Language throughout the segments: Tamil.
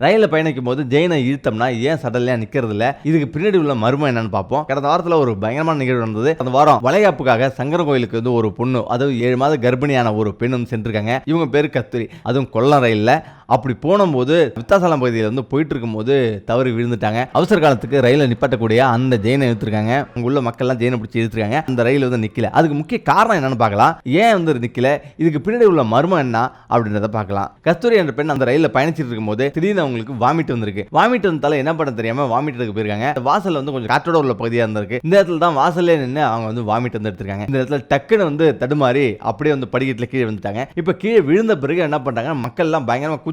ரயிலில் பயணிக்கும் போது ஜெயினை இழுத்தோம்னா ஏன் சடலையா நிக்கிறது இல்ல இதுக்கு பின்னாடி உள்ள மர்மம் என்னன்னு பார்ப்போம் கடந்த வாரத்துல ஒரு பயங்கரமான நிகழ்வு நடந்தது. அந்த வாரம் வளைகாப்புக்காக சங்கர கோயிலுக்கு வந்து ஒரு பொண்ணு அதுவும் ஏழு மாத கர்ப்பிணியான ஒரு பெண்ணும் சென்றிருக்காங்க. இவங்க பேரு கஸ்தூரி. அதுவும் கொல்லம் ரயில்ல. அப்படி போனபோது வித்தாசாலம் பகுதியில் வந்து போயிட்டு இருக்கும்போது தவறி விழுந்துட்டாங்க. அவசர காலத்துக்கு ரயிலை நிப்பாட்டக்கூடிய அந்த ஜெயினை இழுத்துருக்காங்க அங்க உள்ள மக்கள்லாம் ஜெயினை பிடிச்சி இழுத்துருக்காங்க அந்த ரயில் வந்து நிற்கல அதுக்கு முக்கிய காரணம் என்னன்னு பார்க்கலாம். ஏன் வந்து நிற்கல இதுக்கு பின்னாடி உள்ள மர்மம் என்ன? அப்படின்றத பார்க்கலாம். கஸ்தூரி என்ற பெண் அந்த ரயிலில் பயணிச்சிட்டு இருக்கும்போது திடீர்னு அவங்களுக்கு வாமிட் வந்திருக்கு. வாமிட் வந்தால என்ன பண்ண தெரியாம வாமிட் எடுக்க போயிருக்காங்க வாசல் வந்து கொஞ்சம் காற்றோட உள்ள பகுதியாக இருந்திருக்கு. இந்த இடத்துல தான் வாசல்லே நின்று அவங்க வந்து வாமிட் வந்து எடுத்திருக்காங்க. இந்த இடத்துல டக்குன்னு வந்து தடுமாறி அப்படியே வந்து படிக்கட்டில் கீழே விழுந்துட்டாங்க. இப்போ கீழே விழுந்த பிறகு என்ன பண்றாங்க மக்கள் எல்லாம்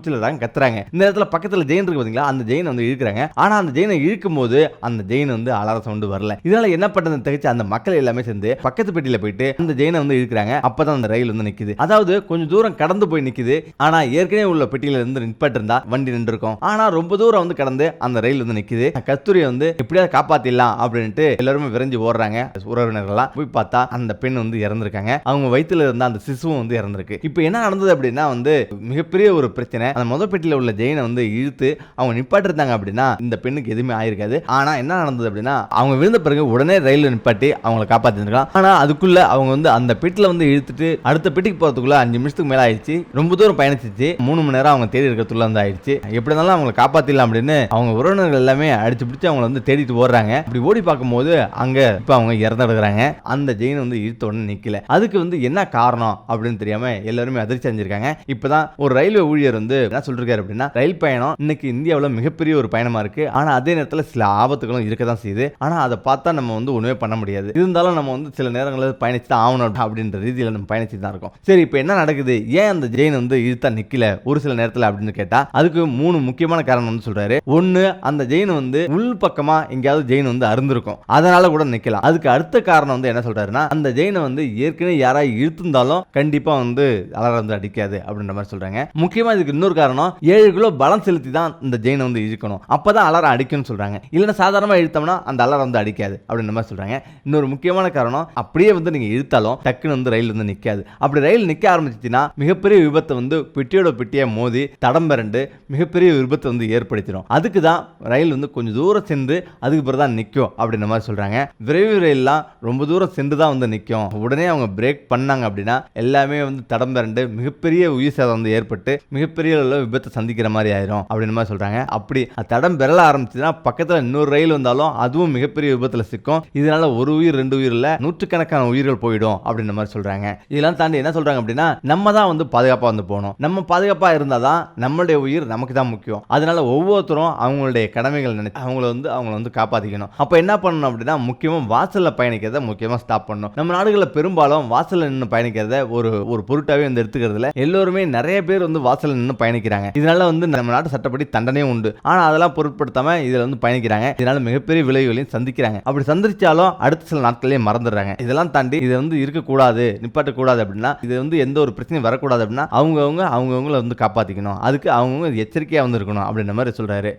பயங்கரமா தான் கத்துறாங்க. இந்த நேரத்தில் பக்கத்துல ஜெயின் இருக்கு பார்த்தீங்களா அந்த ஜெயின் வந்து இழுக்கிறாங்க. ஆனால் அந்த ஜெயினை இழுக்கும் போது அந்த ஜெயின் வந்து அலார சவுண்டு வரல. இதனால என்ன பண்றது தகச்சு அந்த மக்கள் எல்லாமே சேர்ந்து பக்கத்து பெட்டியில போயிட்டு அந்த ஜெயினை வந்து இழுக்கிறாங்க. அப்பதான் அந்த ரயில் வந்து நிக்குது. அதாவது கொஞ்சம் தூரம் கடந்து போய் நிக்குது. ஆனால் ஏற்கனவே உள்ள பெட்டியில இருந்து நிப்பாட்டு இருந்தா வண்டி நின்று இருக்கும் ஆனால் ரொம்ப தூரம் வந்து கடந்து அந்த ரயில் வந்து நிக்குது. கஸ்தூரியை வந்து எப்படியாவது காப்பாத்திடலாம் அப்படின்ட்டு எல்லாருமே விரைஞ்சு ஓடுறாங்க. உறவினர்கள்லாம் போய் பார்த்தா அந்த பெண் வந்து இறந்திருக்காங்க. அவங்க வயித்துல இருந்த அந்த சிசுவும் வந்து இறந்திருக்கு. இப்போ என்ன நடந்தது அப்படின்னா வந்து மிகப்பெரிய ஒரு பிரச்சனை. அந்த முத பெட்டியில் உள்ள ஜெயினை வந்து இழுத்து அவங்க நிப்பாட்டிருந்தாங்க அப்படின்னா இந்த பெண்ணுக்கு எதுவுமே ஆயிருக்காது. ஆனால் என்ன நடந்தது அப்படின்னா அவங்க விழுந்த பிறகு உடனே ரயிலில் நிப்பாட்டி அவங்கள காப்பாற்றிருக்கலாம் ஆனால் அதுக்குள்ள அவங்க வந்து அந்த பெட்டில் வந்து இழுத்துட்டு அடுத்த பெட்டிக்கு போகிறதுக்குள்ள அஞ்சு நிமிஷத்துக்கு மேலே ஆயிடுச்சு. ரொம்ப தூரம் பயணிச்சிச்சு. மூணு மணி நேரம் அவங்க தேடி இருக்கிறதுக்குள்ள வந்து ஆயிடுச்சு. எப்படி இருந்தாலும் அவங்களை காப்பாற்றிடலாம் அப்படின்னு அவங்க உறவினர்கள் எல்லாமே அடிச்சு பிடிச்சி அவங்கள வந்து தேடிட்டு ஓடுறாங்க. இப்படி ஓடி பார்க்கும்போது அங்கே இப்போ அவங்க இறந்துடுறாங்க. அந்த ஜெயின் வந்து இழுத்த உடனே நிற்கல அதுக்கு வந்து என்ன காரணம் அப்படின்னு தெரியாமல் எல்லாருமே அதிர்ச்சி அடைஞ்சிருக்காங்க. இப்போ தான் ஒரு ரயில்வே ஊழியர் வந்து என்ன சொல்றாரு அப்படின்னா ரயில் பயணம் இன்னைக்கு இந்தியாவில் மிகப்பெரிய ஒரு பயணமா இருக்கு. ஆனா அதே நேரத்தில் சில ஆபத்துகளும் இருக்க தான் செய்யுது. ஆனா அதை பார்த்தா நம்ம வந்து ஒண்ணுமே பண்ண முடியாது. இருந்தாலும் நம்ம வந்து சில நேரங்களில் பயணிச்சு தான் ஆகணும் அப்படின்ற ரீதியில் நம்ம பயணிச்சு தான் இருக்கோம். சரி இப்போ என்ன நடக்குது? ஏன் அந்த ஜெயின் வந்து இழுத்தா நிக்கல? ஒரு சில நேரத்தில் அப்படின்னு கேட்டா அதுக்கு மூணு முக்கியமான காரணம் வந்து சொல்றாரு. ஒன்னு அந்த ஜெயின் வந்து உள் பக்கமா எங்கேயாவது ஜெயின் வந்து அருந்திருக்கும். அதனால கூட நிக்கலாம். அதுக்கு அடுத்த காரணம் வந்து என்ன சொல்றாருன்னா அந்த ஜெயினை வந்து ஏற்கனவே யாராவது இழுத்துந்தாலும் கண்டிப்பா வந்து அலாரம் வந்து அடிக்காது அப்படின்ற மாதிரி சொல்றாங்க. முக்கியமா இதுக்கு இன்னொரு காரணம் ஏழு கிலோ பலம் செலுத்தி தான் இந்த ஜெயினை வந்து இழுக்கணும். அப்பதான் அலாரம் அடிக்கும்னு சொல்றாங்க. இல்லைன்னா சாதாரணமாக இழுத்தோம்னா அந்த அலாரம் வந்து அடிக்காது அப்படின்ற மாதிரி சொல்றாங்க. இன்னொரு முக்கியமான காரணம் அப்படியே வந்து நீங்க இழுத்தாலும் டக்குன்னு வந்து ரயில் வந்து நிற்காது அப்படி ரயில் நிற்க ஆரம்பிச்சிச்சின்னா மிகப்பெரிய விபத்தை வந்து பெட்டியோட பெட்டியாக மோதி தடம் பிறண்டு மிகப்பெரிய விபத்தை வந்து ஏற்படுத்திடும். அதுக்கு தான் ரயில் வந்து கொஞ்சம் தூரம் சென்று அதுக்கு பிறகு தான் நிற்கும் அப்படின்ற மாதிரி சொல்றாங்க. விரைவு ரயில்லாம் ரொம்ப தூரம் சென்று தான் வந்து நிற்கும் உடனே அவங்க பிரேக் பண்ணாங்க அப்படின்னா எல்லாமே வந்து தடம் பிறண்டு மிகப்பெரிய உயிர் சேதம் வந்து ஏற்பட்டு மிகப்பெரிய அளவுல விபத்தை சந்திக்கிற மாதிரி ஆயிரும் அப்படின்னு மாதிரி சொல்றாங்க. அப்படி தடம் பெறல ஆரம்பிச்சுன்னா பக்கத்துல இன்னொரு ரயில் வந்தாலும் அதுவும் மிகப்பெரிய விபத்துல சிக்கும். இதனால ஒரு உயிர் ரெண்டு உயிர் இல்ல நூற்றுக்கணக்கான உயிர்கள் போயிடும் அப்படின்ற மாதிரி சொல்றாங்க. இதெல்லாம் தாண்டி என்ன சொல்றாங்க அப்படின்னா நம்ம தான் வந்து பாதுகாப்பாக வந்து போகணும். நம்ம பாதுகாப்பாக இருந்தால் தான் நம்மளுடைய உயிர் நமக்கு தான் முக்கியம். அதனால ஒவ்வொருத்தரும் அவங்களுடைய கடமைகள் நினைச்சு அவங்கள வந்து அவங்கள வந்து காப்பாற்றிக்கணும் அப்போ என்ன பண்ணணும் அப்படின்னா முக்கியமாக வாசலில் பயணிக்கிறத முக்கியமாக ஸ்டாப் பண்ணணும். நம்ம நாடுகளில் பெரும்பாலும் வாசல்ல நின்று பயணிக்கிறத ஒரு ஒரு பொருட்டாகவே வந்து எடுத்துக்கிறதுல எல்லோருமே நிறைய பேர் வந்து வாசலில் நின்று பயணிக்கிறாங்க. இதனால வந்து நம்ம நாட்டு சட்டப்படி தண்டனையும் உண்டு. ஆனா அதெல்லாம் பொருட்படுத்தாம இதுல வந்து பயணிக்கிறாங்க. இதனால மிகப்பெரிய விளைவுகளையும் சந்திக்கிறாங்க. அப்படி சந்திச்சாலும் அடுத்த சில நாட்களே மறந்துடுறாங்க. இதெல்லாம் தாண்டி இது வந்து இருக்கக்கூடாது நிப்பாட்டக்கூடாது அப்படின்னா இது வந்து எந்த ஒரு பிரச்சனையும் வரக்கூடாது அப்படின்னா அவங்கவுங்க அவங்கவுங்கள வந்து காப்பாத்திக்கணும். அதுக்கு அவங்கவுங்க எச்சரிக்கையா வந்து இருக்கணும் அப்படின்ற மாதிரி சொல்றாரு.